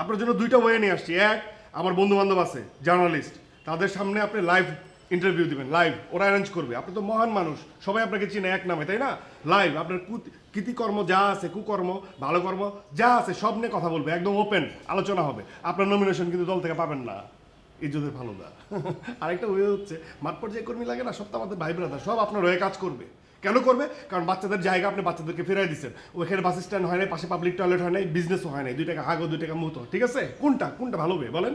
আপনার জন্য দুইটা ওয়ে নিয়ে আসছি। এক, আমার বন্ধু বান্ধব আছে জার্নালিস্ট তাদের সামনে আপনি লাইভ ইন্টারভিউ দিবেন লাইভ ওরা অ্যারেঞ্জ করবে। আপনি তো মহান মানুষ, সবাই আপনাকে চিনে এক নামে, তাই না? লাইভ আপনার কুত- কৃতিকর্ম যা আছে, কুকর্ম, ভালো কর্ম যা আছে, সব নিয়ে কথা বলবে, একদম ওপেন আলোচনা হবে। আপনার নমিনেশন কিন্তু দল থেকে পাবেন না। ইজ্জতের ভালো দা আরেকটা ওয়ে হচ্ছে, মাঠ পর্যায়ে কর্মী লাগে না, সব তো আমাদের ভাই ব্রাদার সব আপনার হয়ে কাজ করবে। কেন করবে? কারণ বাচ্চাদের জায়গা আপনি বাচ্চাদেরকে ফেরাই দিচ্ছেন। ওইখানে বাস স্ট্যান্ড হয় নাই, পাশে পাবলিক টয়লেট হয় নাই বিজনেসও হয় নাই। দুই টাকা হাগো, দুই টাকা মুহূর্ত। ঠিক আছে? কোনটা? কোনটা ভালো হবে? বলেন।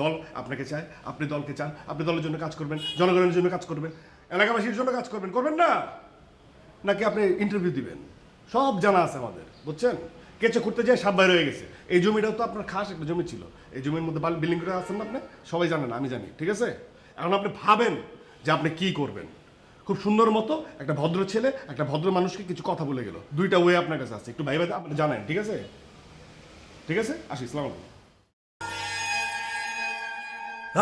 দল আপনাকে চায়, আপনি দলকে চান, আপনি দলের জন্য কাজ করবেন, জনগণের জন্য কাজ করবেন, এলাকাবাসীর জন্য কাজ করবেন করবেন না? নাকি আপনি ইন্টারভিউ দিবেন? সব জানা আছে আমাদের, বুঝছেন? কেঁচে করতে যায়, সাপ বাইরে হয়ে গেছে। এই জমিটাও তো আপনার খাস একটা জমি ছিল। এই জমির মধ্যে বিল্ডিং করে আছেন না আপনি? সবাই জানেন আমি জানি, ঠিক আছে? এখন আপনি ভাবেন যে আপনি কি করবেন। খুব সুন্দর মতো একটা ভদ্র ছেলে, একটা ভদ্র মানুষকে কিছু কথা বলে গেল। দুইটা ওয়ে আপনার কাছে আছে। একটু ভাইবা আপনি জানেন, ঠিক আছে? ঠিক আছে? আসি ইসলাম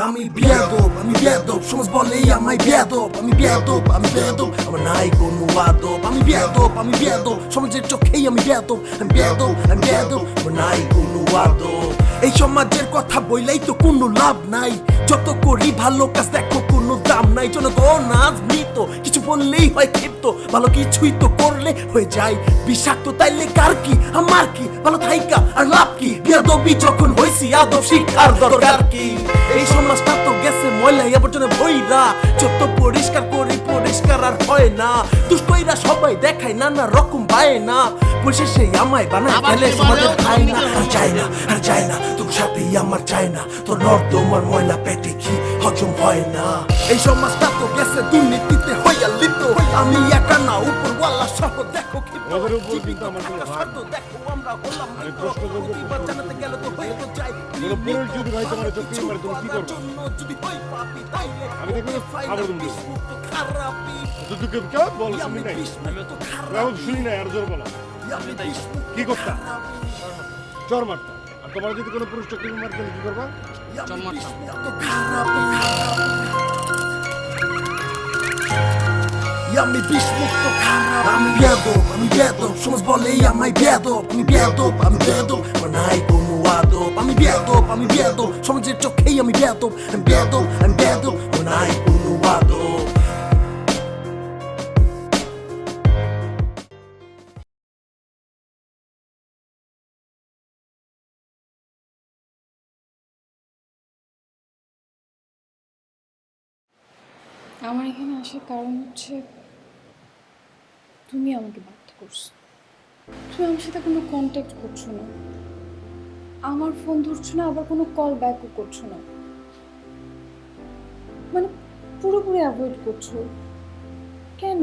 আমি বেয়াদব আমি বেয়াদব, সমাজ বলে আমায় বেয়াদব, আমি বেয়াদব আমি বেয়াদব, আমার নাই কোনো আদব। আমি বেয়াদব আমি বেয়াদব, সমাজের চোখেই আমি বেয়াদব আমি বেয়াদব আমি বেয়াদব, আমার নাই কোনো আদব। এই সমাজের কথা বইলেই তো কোনো লাভ নাই। যত করি ভালো কাজ দেখো, কোনো দাম নাই। জনগণ আজ মৃত, কিছু বললেই হয় ক্ষিপ্ত। ভালো কিছুই তো করলে হয়ে যায়। বিষাক্ত তাইলে কার কি? আমার কি? ভালো থাইকা, আর লাভ কি? বেয়াদবি যখন হইছি, আদব শিক্ষার দরকার কি? এই সমাজটা তো গেছে ময়লা, আবর্জনে ভইরা। যত পরিষ্কার করি, পরিষ্কার আর হয় না। দুষ্টইরা সবাই দেখায় নানা রকম পায় না পরিশেষে আমায় বানায় ফেলে। সমাজের খায় না আর চায় না আর চায় না। তোর সাথেই আমার চায় না। তোর নর্দমার ময়লা পেটে কি হজম হয় না? এই সমাজটা তো গেছে দুর্নীতিতে হইয়া লিপ্ত আমি একা না উপরওয়ালা সহ দেখো কি আমাদের উপর কিন্তু আমার কোনো ভার শর্ত দেখো আমরা হলাম আমি প্রশ্ন করব, প্রতিবার জানাতে গেলে তো হয়ে তো যায়। কোনো পুরুষ যদি ভাই তোমার চোখ দিয়ে মারে, তুমি কি করবে? যদি হই পাপি তাইলে আমি দেখব ফাইনাল খাবার খারাপি। তো কেউ কেউ বল শুনি নাই? আমি খারাপি শুনি নাই আর জোর বলো। কি করতা? খারাপি। চর মারতা আর তোমার যদি কোনো পুরুষ চোখ দিয়ে মারতে হলে কি করবা আমি খারাপি। আমি বিস্মুক্ত খারাপ আমি বেয়াদব আমি বেয়াদব সমাজ বলে আমায় বেয়াদব আমি বেয়াদব আমি বেয়াদব আমার নাই কোনো আদব আমি আমি সমাজের চোখেই আমি বেয়াদব আমি বেয়াদব আমি বেয়াদব আমার নাই কোনো আমার এখানে আসার কারণ হচ্ছে তুমি আমাকে বাধ্য করছ। তুমি আমার সাথে কোনো কন্ট্যাক্ট করছ না। আমার ফোন ধরছো না, আবার কোনো কল ব্যাকও করছ না। মানে পুরোপুরি অ্যাভয়েড করছ। কেন?